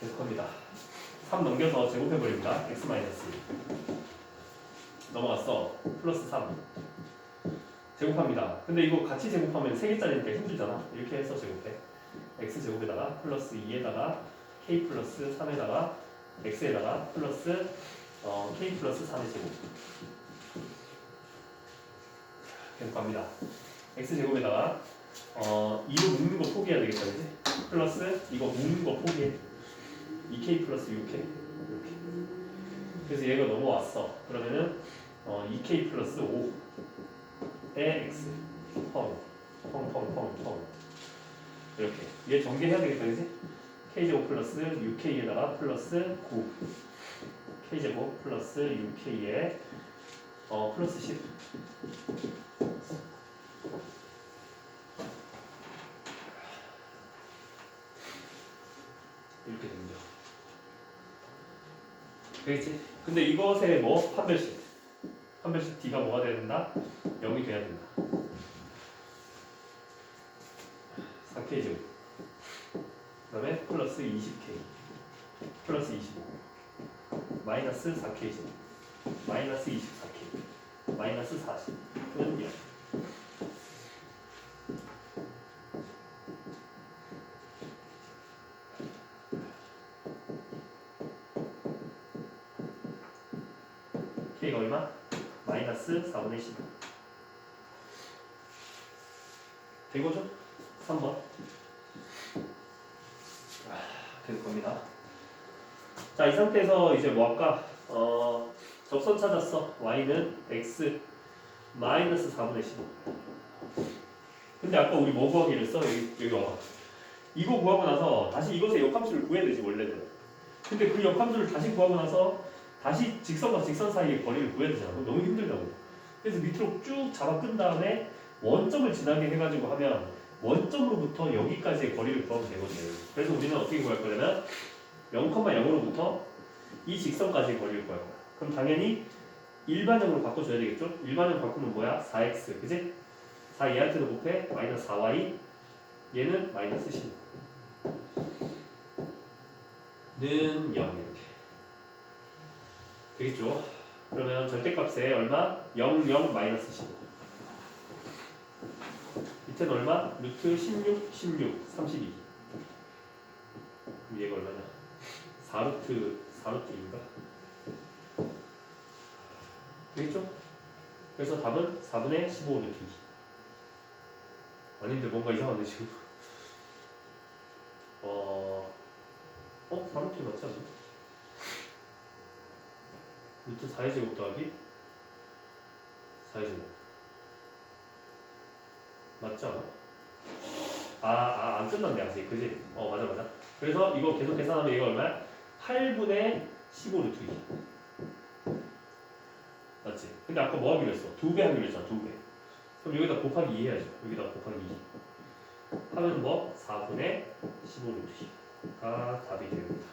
계속 합니다. 3 넘겨서 제곱해버립니다. x 마이너스 넘어갔어. 플러스 3 제곱합니다. 근데 이거 같이 제곱하면 3개짜리니까 힘들잖아. 이렇게 해서 제곱해. x 제곱에다가 플러스 2에다가 k 플러스 3에다가 x에다가 플러스 어, k 플러스 3의 제곱 계속 갑니다. x 제곱에다가 어, 2로 묶는 거 포기해야 되겠다, 그지? 플러스 이거 묶는 거 포기해. 2k 플러스 6k 이렇게. 그래서 얘가 넘어왔어. 그러면은 어, 2k 플러스 5에 x 펑, 펑, 펑, 펑, 펑 이렇게. 얘 전개해야 되겠다, 그지? k 제곱 플러스 6k에다가 플러스 9 k 제곱 플러스 6k에 어 플러스 10 이렇게 됩니다. 되겠지? 근데 이것에 뭐? 판별식. 판별식 d가 뭐가 돼야 된다? 0이 돼야 된다. 4k 제곱 그 다음에 플러스 20k 플러스 25 마이너스 4k 제곱 마이너스 24k 마이너스 40는 0 k가 얼마? 마이너스 4분의 15된 거죠? 3번 될 겁니다. 자, 이 상태에서 이제 뭐 할까? 어, 접선 찾았어. y는 x 마이너스 4분의 15. 근데 아까 우리 뭐 구하기로 했어? 여기, 여기 와봐. 이거 구하고 나서 다시 이것의 역함수를 구해야 되지, 원래는. 근데 그 역함수를 다시 구하고 나서 다시 직선과 직선 사이의 거리를 구해야 되잖아. 너무 힘들다고. 그래서 밑으로 쭉 잡아 끈 다음에 원점을 지나게 해가지고 하면 원점으로부터 여기까지의 거리를 구하면 되거든. 그래서 우리는 어떻게 구할 거냐면 0,0으로부터 이 직선까지의 거리를 구할 거야. 그럼 당연히 일반형으로 바꿔줘야 되겠죠? 일반형 바꾸면 뭐야? 4x, 그지? 4 얘한테도 곱해 마이너스 4y 얘는 마이너스 10. 는 0 이렇게. 되겠죠? 그러면 절대값에 얼마? 0, 0, 마이너스 15. 밑에는 얼마? 루트 16, 16, 32. 그럼 얘가 얼마냐? 4루트, 4루트인가? 되겠죠? 그래서 답은 4분의 15 루트 2. 아닌데 뭔가 이상한데 지금. 어, 어? 4루트 맞지 않나? 루트 4의 제곱 더하기 4의 제곱. 맞지 않아? 아, 아, 안 끝났네, 아직. 그지? 어, 맞아, 맞아. 그래서 이거 계속 계산하면 얘가 얼마야? 8분의 15 루트 2. 맞지? 근데 아까 뭐 하기로 했어? 두 배 하기로 했잖아, 두 배. 그럼 여기다 곱하기 2 해야죠. 여기다 곱하기 2. 하면 뭐? 4분의 15 루트 2가 답이 됩니다.